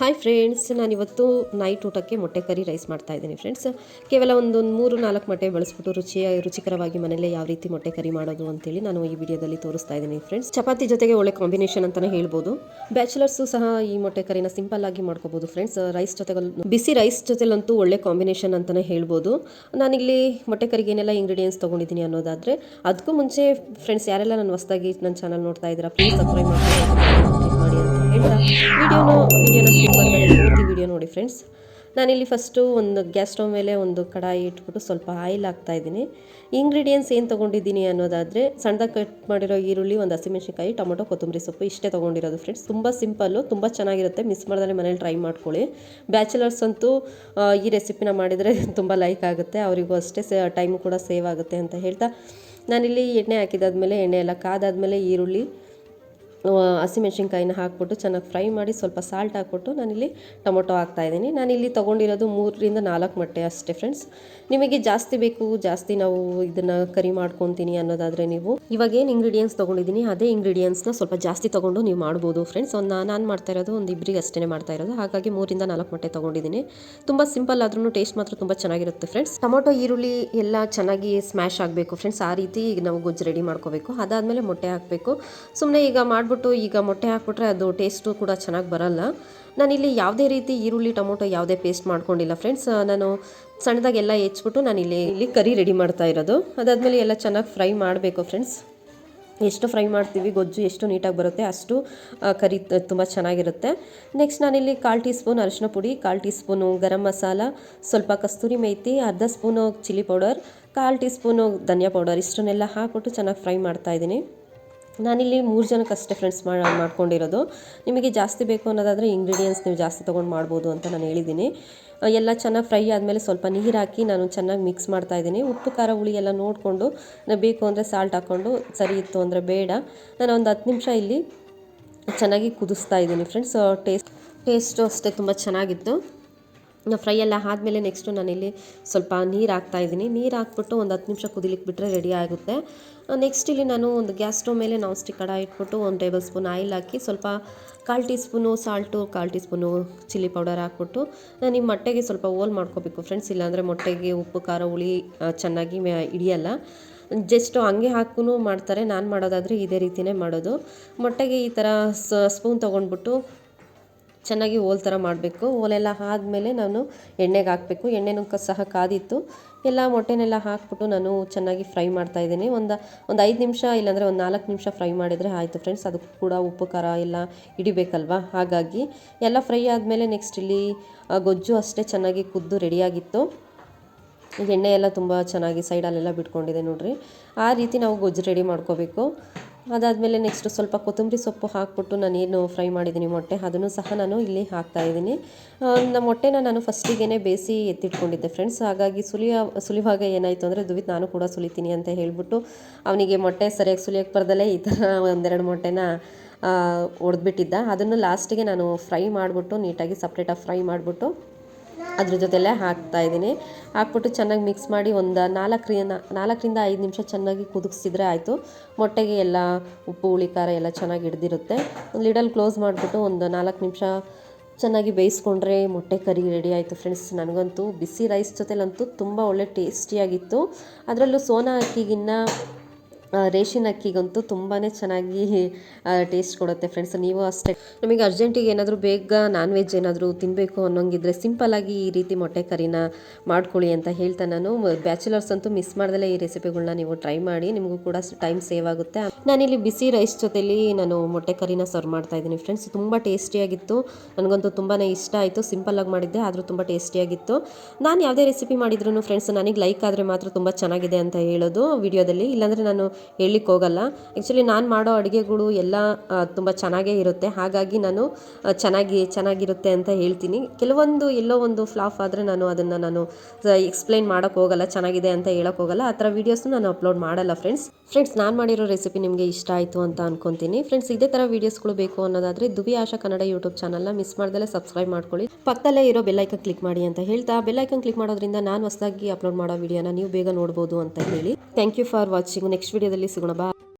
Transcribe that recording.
Hi friends ನಾನಿವತ್ತು night ಊಟಕ್ಕೆ ಮೊಟ್ಟೆ ಕರಿ ರೈಸ್ ಮಾಡ್ತಾ ಇದ್ದೀನಿ ಫ್ರೆಂಡ್ಸ್ ಕೇವಲ ಒಂದೊಂದು ಮೂರು ನಾಲ್ಕು ಮೊಟ್ಟೆ ಬಳಸ್ಬಿಟ್ಟು ರುಚಿಯ, ರುಚಿಕರವಾಗಿ ಮನೆಯಲ್ಲೇ ಯಾವ ರೀತಿ ಮೊಟ್ಟೆ ಕರಿ ಮಾಡೋದು ಅಂತೇಳಿ ನಾನು ಈ ವಿಡಿಯೋದಲ್ಲಿ ತೋರಿಸ್ತಾ ಇದ್ದೀನಿ ಫ್ರೆಂಡ್ಸ್ ಚಪಾತಿ ಜೊತೆಗೆ ಒಳ್ಳೆ ಕಾಂಬಿನೇಷನ್ ಅಂತಲೇ ಹೇಳ್ಬೋದು. ಬ್ಯಾಚುಲರ್ಸು ಸಹ ಈ ಮೊಟ್ಟೆ ಕರಿನ ಸಿಂಪಲ್ ಆಗಿ ಮಾಡ್ಕೋಬೋದು ಫ್ರೆಂಡ್ಸ್ ರೈಸ್ ಜೊತೆಗೆ ಬಿಸಿ ರೈಸ್ ಜೊತೆಲಂತೂ ಒಳ್ಳೆ ಕಾಂಬಿನೇಷನ್ ಅಂತಲೇ ಹೇಳ್ಬೋದು. ನಾನಿಲ್ಲಿ ಮೊಟ್ಟೆ ಕರಿಗೆ ಏನೆಲ್ಲ ಇಂಗ್ರೀಡಿಯೆಂಟ್ಸ್ ತೊಗೊಂಡಿದ್ದೀನಿ ಅನ್ನೋದಾದರೆ, ಅದಕ್ಕೂ ಮುಂಚೆ ಫ್ರೆಂಡ್ಸ್ ಯಾರೆಲ್ಲ ನಾನು ಹೊಸದಾಗಿ ನನ್ನ ಚಾನಲ್ ನೋಡ್ತಾ ಇದ್ದೀರಾ ಪ್ಲೀಸ್ ಸಬ್ಸ್ಕ್ರೈಬ್ ಮಾಡಿ ಮಾಡಿ ಅಂತ. ಹೇಳ್ತಾ ವಿಡಿಯೋನ ವಿಡಿಯೋನ ಸ್ಕಿಪ್ ಪೂರ್ತಿ ವಿಡಿಯೋ ನೋಡಿ ಫ್ರೆಂಡ್ಸ್ ನಾನಿಲ್ಲಿ ಫಸ್ಟು ಒಂದು ಗ್ಯಾಸ್ ಸ್ಟವ್ ಮೇಲೆ ಒಂದು ಕಡಾಯಿ ಇಟ್ಬಿಟ್ಟು ಸ್ವಲ್ಪ ಆಯಿಲ್ ಹಾಕ್ತಾ ಇದ್ದೀನಿ. ಇಂಗ್ರೀಡಿಯೆಂಟ್ಸ್ ಏನು ತೊಗೊಂಡಿದ್ದೀನಿ ಅನ್ನೋದಾದರೆ, ಸಣ್ಣದಾಗಿ ಕಟ್ ಮಾಡಿರೋ ಈರುಳ್ಳಿ, ಒಂದು ಹಸಿಮೆಣಸಿನ್ಕಾಯಿ, ಟೊಮೊಟೊ, ಕೊತ್ತಂಬರಿ ಸೊಪ್ಪು ಇಷ್ಟೇ ತೊಗೊಂಡಿರೋದು ಫ್ರೆಂಡ್ಸ್ ತುಂಬ ಸಿಂಪಲ್ಲು ತುಂಬ ಚೆನ್ನಾಗಿರುತ್ತೆ. ಮಿಸ್ ಮಾಡಿದ್ರೆ ಮನೇಲಿ ಟ್ರೈ ಮಾಡ್ಕೊಳ್ಳಿ. ಬ್ಯಾಚುಲರ್ಸ್ ಅಂತೂ ಈ ರೆಸಿಪಿನ ಮಾಡಿದರೆ ತುಂಬ ಲೈಕ್ ಆಗುತ್ತೆ. ಅವರಿಗೂ ಅಷ್ಟೇ ಸೇ ಟೈಮ್ ಕೂಡ ಸೇವ್ ಆಗುತ್ತೆ ಅಂತ ಹೇಳ್ತಾ. ನಾನಿಲ್ಲಿ ಎಣ್ಣೆ ಹಾಕಿದಾದ್ಮೇಲೆ, ಎಣ್ಣೆ ಎಲ್ಲ ಕಾದಾದ್ಮೇಲೆ ಈರುಳ್ಳಿ ಹಸಿಮೆಣ್ಸಿನ್ಕಾಯಿನ ಹಾಕ್ಬಿಟ್ಟು ಚೆನ್ನಾಗಿ ಫ್ರೈ ಮಾಡಿ ಸ್ವಲ್ಪ ಸಾಲ್ಟ್ ಹಾಕ್ಬಿಟ್ಟು ನಾನಿಲ್ಲಿ ಟೊಮೊಟೊ ಹಾಕ್ತಾ ಇದ್ದೀನಿ. ನಾನಿಲ್ಲಿ ತೊಗೊಂಡಿರೋದು ಮೂರರಿಂದ ನಾಲ್ಕು ಮೊಟ್ಟೆ ಅಷ್ಟೇ ಫ್ರೆಂಡ್ಸ್ ನಿಮಗೆ ಜಾಸ್ತಿ ಬೇಕು, ಜಾಸ್ತಿ ನಾವು ಇದನ್ನು ಕರಿ ಮಾಡ್ಕೊತೀನಿ ಅನ್ನೋದಾದರೆ ನೀವು ಇವಾಗ ಏನು ಇಂಗ್ರೀಡಿಯೆಂಟ್ಸ್ ತೊಗೊಂಡಿದ್ದೀನಿ, ಅದೇ ಇಂಗ್ರೀಡಿಯೆಂಟ್ಸ್ನ ಸ್ವಲ್ಪ ಜಾಸ್ತಿ ತೊಗೊಂಡು ನೀವು ಮಾಡ್ಬೋದು ಫ್ರೆಂಡ್ಸ್ ಒಂದು ನಾನು ಮಾಡ್ತಾ ಇರೋದು ಒಂದು ಇಬ್ಬರಿಗೆ ಅಷ್ಟೇ ಮಾಡ್ತಾ ಇರೋದು. ಹಾಗಾಗಿ ಮೂರಿಂದ ನಾಲ್ಕು ಮೊಟ್ಟೆ ತೊಗೊಂಡಿದ್ದೀನಿ. ತುಂಬ ಸಿಂಪಲ್ ಆದ್ರೂ ಟೇಸ್ಟ್ ಮಾತ್ರ ತುಂಬ ಚೆನ್ನಾಗಿರುತ್ತೆ ಫ್ರೆಂಡ್ಸ್ ಟೊಮೊಟೊ, ಈರುಳ್ಳಿ ಎಲ್ಲ ಚೆನ್ನಾಗಿ ಸ್ಮ್ಯಾಶ್ ಆಗಬೇಕು ಫ್ರೆಂಡ್ಸ್ ಆ ರೀತಿ ಈಗ ನಾವು ಗೊಜ್ಜು ರೆಡಿ ಮಾಡ್ಕೋಬೇಕು. ಅದಾದಮೇಲೆ ಮೊಟ್ಟೆ ಹಾಕಬೇಕು. ಸುಮ್ಮನೆ ಈಗ ಮಾಡಿಬಿಟ್ಟು ಈಗ ಮೊಟ್ಟೆ ಹಾಕ್ಬಿಟ್ರೆ ಅದು ಟೇಸ್ಟು ಕೂಡ ಚೆನ್ನಾಗಿ ಬರಲ್ಲ. ನಾನಿಲ್ಲಿ ಯಾವುದೇ ರೀತಿ ಈರುಳ್ಳಿ, ಟೊಮೊಟೊ ಯಾವುದೇ ಪೇಸ್ಟ್ ಮಾಡ್ಕೊಂಡಿಲ್ಲ ಫ್ರೆಂಡ್ಸ್. ನಾನು ಸಣ್ಣದಾಗೆಲ್ಲ ಹೆಚ್ಚಿಬಿಟ್ಟು ನಾನಿಲ್ಲಿ ಇಲ್ಲಿ ಕರಿ ರೆಡಿ ಮಾಡ್ತಾ ಇರೋದು. ಅದಾದಮೇಲೆ ಎಲ್ಲ ಚೆನ್ನಾಗಿ ಫ್ರೈ ಮಾಡಬೇಕು ಫ್ರೆಂಡ್ಸ್. ಎಷ್ಟು ಫ್ರೈ ಮಾಡ್ತೀವಿ ಗೊಜ್ಜು ಎಷ್ಟು ನೀಟಾಗಿ ಬರುತ್ತೆ ಅಷ್ಟು ಕರಿ ತುಂಬ ಚೆನ್ನಾಗಿರುತ್ತೆ. ನೆಕ್ಸ್ಟ್ ನಾನಿಲ್ಲಿ ಕಾಲು ಟೀ ಸ್ಪೂನ್ ಅರಿಶಿನ ಪುಡಿ, ಕಾಲು ಟೀ ಸ್ಪೂನು ಗರಂ ಮಸಾಲ, ಸ್ವಲ್ಪ ಕಸ್ತೂರಿ ಮೇಥಿ ಅರ್ಧ ಸ್ಪೂನು ಚಿಲ್ಲಿ ಪೌಡರ್, ಕಾಲು ಟೀ ಸ್ಪೂನು ಧನಿಯಾ ಪೌಡರ್, ಇಷ್ಟನ್ನೆಲ್ಲ ಹಾಕ್ಬಿಟ್ಟು ಚೆನ್ನಾಗಿ ಫ್ರೈ ಮಾಡ್ತಾ ಇದ್ದೀನಿ. ನಾನಿಲ್ಲಿ ಮೂರು ಜನಕ್ಕೆ ಅಷ್ಟೇ ಫ್ರೆಂಡ್ಸ್ ಮಾಡಿ, ಮಾಡ್ಕೊಂಡಿರೋದು. ನಿಮಗೆ ಜಾಸ್ತಿ ಬೇಕು ಅನ್ನೋದಾದರೆ ಇಂಗ್ರೀಡಿಯೆಂಟ್ಸ್ ನೀವು ಜಾಸ್ತಿ ತೊಗೊಂಡು ಮಾಡ್ಬೋದು ಅಂತ ನಾನು ಹೇಳಿದ್ದೀನಿ. ಎಲ್ಲ ಚೆನ್ನಾಗಿ ಫ್ರೈ ಆದಮೇಲೆ ಸ್ವಲ್ಪ ನೀರು ಹಾಕಿ ನಾನು ಚೆನ್ನಾಗಿ ಮಿಕ್ಸ್ ಮಾಡ್ತಾ ಇದ್ದೀನಿ. ಉಪ್ಪು, ಖಾರ, ಹುಳಿ ಎಲ್ಲ ನೋಡಿಕೊಂಡು ಬೇಕು ಅಂದರೆ ಸಾಲ್ಟ್ ಹಾಕ್ಕೊಂಡು ಸರಿ ಇತ್ತು ಅಂದರೆ ಬೇಡ. ನಾನು ಒಂದು ಹತ್ತು ನಿಮಿಷ ಇಲ್ಲಿ ಚೆನ್ನಾಗಿ ಕುದಿಸ್ತಾ ಇದ್ದೀನಿ ಫ್ರೆಂಡ್ಸ್ ಟೇಸ್ಟ್ ಟೇಸ್ಟು ಅಷ್ಟೇ ತುಂಬ ಚೆನ್ನಾಗಿತ್ತು. ಫ್ರೈ ಎಲ್ಲ ಆದಮೇಲೆ ನೆಕ್ಸ್ಟು ನಾನಿಲ್ಲಿ ಸ್ವಲ್ಪ ನೀರು ಹಾಕ್ತಾ ಇದ್ದೀನಿ. ನೀರು ಹಾಕ್ಬಿಟ್ಟು ಒಂದು ಹತ್ತು ನಿಮಿಷ ಕುದಿಲಿಕ್ಕೆ ಬಿಟ್ಟರೆ ರೆಡಿ ಆಗುತ್ತೆ ನೆಕ್ಸ್ಟ್ ಇಲ್ಲಿ ನಾನು ಒಂದು ಗ್ಯಾಸ್ ಸ್ಟವ್ ಮೇಲೆ ನಾನ್ ಸ್ಟಿಕ್ ಕಡ ಇಟ್ಬಿಟ್ಟು ಒಂದು ಟೇಬಲ್ ಸ್ಪೂನ್ ಆಯಿಲ್ ಹಾಕಿ ಸ್ವಲ್ಪ ಕಾಲು ಟೀ ಸ್ಪೂನು ಸಾಲ್ಟು ಕಾಲು ಟೀ ಸ್ಪೂನು ಚಿಲ್ಲಿ ಪೌಡರ್ ಹಾಕ್ಬಿಟ್ಟು ನಾನು ಈ ಮೊಟ್ಟೆಗೆ ಸ್ವಲ್ಪ ಓಲ್ ಮಾಡ್ಕೋಬೇಕು ಫ್ರೆಂಡ್ಸ್ ಇಲ್ಲಾಂದರೆ ಮೊಟ್ಟೆಗೆ ಉಪ್ಪು, ಖಾರ, ಹುಳಿ ಚೆನ್ನಾಗಿ ಹಿಡಿಯಲ್ಲ. ಜಸ್ಟು ಹಂಗೆ ಹಾಕೂ ಮಾಡ್ತಾರೆ. ನಾನು ಮಾಡೋದಾದರೆ ಇದೇ ರೀತಿಯೇ ಮಾಡೋದು. ಮೊಟ್ಟೆಗೆ ಈ ಥರ ಸ್ಪೂನ್ ತೊಗೊಂಡ್ಬಿಟ್ಟು ಚೆನ್ನಾಗಿ ಹೋಲ್ ಥರ ಮಾಡಬೇಕು. ಓಲೆಲ್ಲ ಆದಮೇಲೆ ನಾನು ಎಣ್ಣೆಗೆ ಹಾಕಬೇಕು. ಎಣ್ಣೆನೂ ಕ, ಸಹ ಕಾದಿತ್ತು. ಎಲ್ಲ ಮೊಟ್ಟೆನೆಲ್ಲ ಹಾಕ್ಬಿಟ್ಟು ನಾನು ಚೆನ್ನಾಗಿ ಫ್ರೈ ಮಾಡ್ತಾ ಇದ್ದೀನಿ. ಒಂದು ಒಂದು ಐದು ನಿಮಿಷ ಇಲ್ಲಾಂದರೆ ಒಂದು ನಾಲ್ಕು ನಿಮಿಷ ಫ್ರೈ ಮಾಡಿದರೆ ಆಯಿತು ಫ್ರೆಂಡ್ಸ್. ಅದಕ್ಕೂ ಕೂಡ ಉಪ್ಪು, ಖಾರ ಎಲ್ಲ ಹಿಡಿಬೇಕಲ್ವಾ? ಹಾಗಾಗಿ ಎಲ್ಲ ಫ್ರೈ ಆದಮೇಲೆ ನೆಕ್ಸ್ಟ್ ಇಲ್ಲಿ ಗೊಜ್ಜು ಅಷ್ಟೇ ಚೆನ್ನಾಗಿ ಕುದ್ದು ರೆಡಿಯಾಗಿತ್ತು. ಎಣ್ಣೆ ಎಲ್ಲ ತುಂಬ ಚೆನ್ನಾಗಿ ಸೈಡಲ್ಲೆಲ್ಲ ಬಿಟ್ಕೊಂಡಿದೆ ನೋಡಿರಿ. ಆ ರೀತಿ ನಾವು ಗೊಜ್ಜು ರೆಡಿ ಮಾಡ್ಕೋಬೇಕು. ಅದಾದಮೇಲೆ ನೆಕ್ಸ್ಟ್ ಸ್ವಲ್ಪ ಕೊತ್ತಂಬರಿ ಸೊಪ್ಪು ಹಾಕ್ಬಿಟ್ಟು ನಾನೇನು ಫ್ರೈ ಮಾಡಿದ್ದೀನಿ ಮೊಟ್ಟೆ, ಅದನ್ನು ಸಹ ನಾನು ಇಲ್ಲಿ ಹಾಕ್ತಾ ಇದ್ದೀನಿ. ನಮ್ಮ ಮೊಟ್ಟೆನ ನಾನು ಫಸ್ಟಿಗೆ ಬೇಯಿಸಿ ಎತ್ತಿಟ್ಕೊಂಡಿದ್ದೆ ಫ್ರೆಂಡ್ಸ್ ಹಾಗಾಗಿ ಸುಲಿಯ ಸುಲಿವಾಗ ಏನಾಯಿತು ಅಂದರೆ ದುವಿತ್ ನಾನು ಕೂಡ ಸುಲಿತೀನಿ ಅಂತ ಹೇಳಿಬಿಟ್ಟು ಅವನಿಗೆ ಮೊಟ್ಟೆ ಸರಿಯಾಗಿ ಸುಲಿಯೋಕ್ಕೆ ಬರ್ದಲ್ಲೇ ಈ ಥರ ಒಂದೆರಡು ಮೊಟ್ಟೆನ ಒಡೆದ್ಬಿಟ್ಟಿದ್ದ. ಅದನ್ನು ಲಾಸ್ಟಿಗೆ ನಾನು ಫ್ರೈ ಮಾಡಿಬಿಟ್ಟು ನೀಟಾಗಿ ಸಪ್ರೇಟಾಗಿ ಫ್ರೈ ಮಾಡಿಬಿಟ್ಟು ಅದ್ರ ಜೊತೆಲೇ ಹಾಕ್ತಾ ಇದ್ದೀನಿ. ಹಾಕ್ಬಿಟ್ಟು ಚೆನ್ನಾಗಿ ಮಿಕ್ಸ್ ಮಾಡಿ ಒಂದು ನಾಲ್ಕರಿಂದ ನಾಲ್ಕರಿಂದ ಐದು ನಿಮಿಷ ಚೆನ್ನಾಗಿ ಕುದಿಸಿದ್ರೆ ಆಯಿತು. ಮೊಟ್ಟೆಗೆ ಎಲ್ಲ ಉಪ್ಪು, ಹುಳಿ, ಖಾರ ಎಲ್ಲ ಚೆನ್ನಾಗಿ ಹಿಡ್ದಿರುತ್ತೆ. ಲಿಡಲ್ ಕ್ಲೋಸ್ ಮಾಡಿಬಿಟ್ಟು ಒಂದು ನಾಲ್ಕು ನಿಮಿಷ ಚೆನ್ನಾಗಿ ಬೇಯಿಸ್ಕೊಂಡ್ರೆ ಮೊಟ್ಟೆ ಕರಿ ರೆಡಿ ಆಯಿತು ಫ್ರೆಂಡ್ಸ್ ನನಗಂತೂ ಬಿಸಿ ರೈಸ್ ಜೊತೆಲಂತೂ ತುಂಬ ಒಳ್ಳೆ ಟೇಸ್ಟಿಯಾಗಿತ್ತು ಅದರಲ್ಲೂ ಸೋನಾ ಅಕ್ಕಿಗಿನ್ನ ರೇಷನ್ ಅಕ್ಕಿಗಂತೂ ತುಂಬಾ ಚೆನ್ನಾಗಿ ಟೇಸ್ಟ್ ಕೊಡುತ್ತೆ ಫ್ರೆಂಡ್ಸ್ ನೀವು ಅಷ್ಟೇ. ನಮಗೆ ಅರ್ಜೆಂಟಿಗೆ ಏನಾದರೂ ಬೇಗ ನಾನ್ ವೆಜ್ ಏನಾದರೂ ತಿನ್ನಬೇಕು ಅನ್ನೋಂಗಿದ್ರೆ ಸಿಂಪಲ್ಲಾಗಿ ಈ ರೀತಿ ಮೊಟ್ಟೆ ಕರಿನ ಮಾಡ್ಕೊಳ್ಳಿ ಅಂತ ಹೇಳ್ತಾ ನಾನು. ಬ್ಯಾಚುಲರ್ಸ್ ಅಂತೂ ಮಿಸ್ ಮಾಡ್ದಲೇ ಈ ರೆಸಿಪಿಗಳನ್ನ ನೀವು ಟ್ರೈ ಮಾಡಿ, ನಿಮಗೂ ಕೂಡ ಟೈಮ್ ಸೇವ್ ಆಗುತ್ತೆ. ನಾನಿಲ್ಲಿ ಬಿಸಿ ರೈಸ್ ಜೊತೆಲಿ ನಾನು ಮೊಟ್ಟೆ ಕರಿನ ಸರ್ವ್ ಮಾಡ್ತಾ ಇದ್ದೀನಿ ಫ್ರೆಂಡ್ಸ್ ತುಂಬ ಟೇಸ್ಟಿಯಾಗಿತ್ತು ನನಗಂತೂ ತುಂಬಾ ಇಷ್ಟ ಆಯಿತು. ಸಿಂಪಲ್ಲಾಗಿ ಮಾಡಿದ್ದೆ, ಆದರೂ ತುಂಬ ಟೇಸ್ಟಿಯಾಗಿತ್ತು ನಾನು ಯಾವುದೇ ರೆಸಿಪಿ ಮಾಡಿದ್ರು ಫ್ರೆಂಡ್ಸ್ ನನಗೆ ಲೈಕ್ ಆದರೆ ಮಾತ್ರ ತುಂಬ ಚೆನ್ನಾಗಿದೆ ಅಂತ ಹೇಳೋದು. ವಿಡಿಯೋದಲ್ಲಿ ಇಲ್ಲಾಂದರೆ ನಾನು ಹೇಳಲಿಕ್ಕೆ ಹೋಗಲ್ಲ. ಆ್ಯಕ್ಚುಲಿ ನಾನು ಮಾಡೋ ಅಡುಗೆಗಳು ಎಲ್ಲ ತುಂಬ ಚೆನ್ನಾಗೇ ಇರುತ್ತೆ. ಹಾಗಾಗಿ ನಾನು ಚೆನ್ನಾಗಿ, ಚೆನ್ನಾಗಿರುತ್ತೆ ಅಂತ ಹೇಳ್ತೀನಿ. ಕೆಲವೊಂದು ಎಲ್ಲೋ ಒಂದು ಫ್ಲಾಫ್ ಆದರೆ ನಾನು ಅದನ್ನು ನಾನು ಎಕ್ಸ್ಪ್ಲೈನ್ ಮಾಡೋಕ್ಕೆ ಹೋಗಲ್ಲ, ಚೆನ್ನಾಗಿದೆ ಅಂತ ಹೇಳೋಕ್ಕೆ ಹೋಗಲ್ಲ. ಆ ಥರ ವೀಡಿಯೋಸ್ನ ನಾನು ಅಪ್ಲೋಡ್ ಮಾಡಲ್ಲ ಫ್ರೆಂಡ್ಸ್ ಫ್ರೆಂಡ್ಸ್ ನಾನು ಮಾಡಿರೋ ರೆಸಿಪಿ ನಿಮಗೆ ಇಷ್ಟ ಆಯಿತು ಅಂತ ಅನ್ಕೊತೀನಿ. ಫ್ರೆಂಡ್ಸ್ ಇದೇ ಥರ ವೀಡಿಯೋಸ್ಗಳು ಬೇಕು ಅನ್ನೋದಾದರೆ ದುಬಿ ಆಶಾ ಕನ್ನಡ ಯೂಟ್ಯೂಬ್ ಚಾನಲ್ನ ಮಿಸ್ ಮಾಡ್ದಲೇ ಸಬ್ಸ್ಕ್ರೈಬ್ ಮಾಡ್ಕೊಳ್ಳಿ. ಪಕ್ಕದಲ್ಲೇ ಇರೋ ಬೆಲ್ಲೈಕನ್ ಕ್ಲಿಕ್ ಮಾಡಿ ಅಂತ ಹೇಳ್ತಾ ಬೆಲ್ಲೈಕನ್ ಕ್ಲಿಕ್ ಮಾಡೋದ್ರಿಂದ ನಾನು ಹೊಸದಾಗಿ ಅಪ್ಲೋಡ್ ಮಾಡೋ ವಿಡಿಯೋನ ನೀವು ಬೇಗ ನೋಡ್ಬೋದು ಅಂತ ಹೇಳಿ. Thank you for watching next ವಿಡಿಯೋದಲ್ಲಿ ಸಿಗೋಣ. ಬಾ